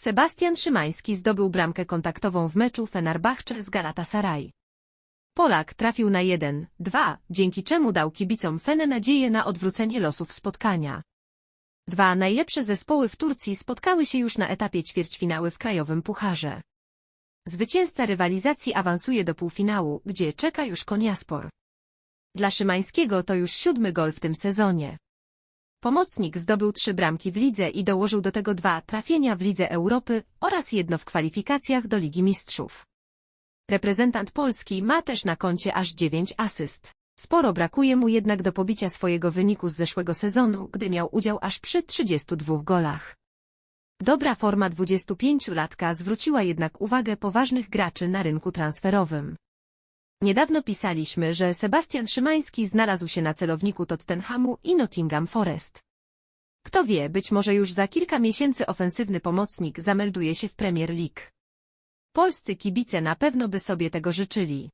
Sebastian Szymański zdobył bramkę kontaktową w meczu Fenerbahce z Galatasaray. Polak trafił na 1-2, dzięki czemu dał kibicom Fene nadzieję na odwrócenie losów spotkania. Dwa najlepsze zespoły w Turcji spotkały się już na etapie ćwierćfinały w krajowym pucharze. Zwycięzca rywalizacji awansuje do półfinału, gdzie czeka już Koniaspor. Dla Szymańskiego to już siódmy gol w tym sezonie. Pomocnik zdobył trzy bramki w lidze i dołożył do tego dwa trafienia w Lidze Europy oraz jedno w kwalifikacjach do Ligi Mistrzów. Reprezentant Polski ma też na koncie aż dziewięć asyst. Sporo brakuje mu jednak do pobicia swojego wyniku z zeszłego sezonu, gdy miał udział aż przy 32 golach. Dobra forma 25-latka zwróciła jednak uwagę poważnych graczy na rynku transferowym. Niedawno pisaliśmy, że Sebastian Szymański znalazł się na celowniku Tottenhamu i Nottingham Forest. Kto wie, być może już za kilka miesięcy ofensywny pomocnik zamelduje się w Premier League. Polscy kibice na pewno by sobie tego życzyli.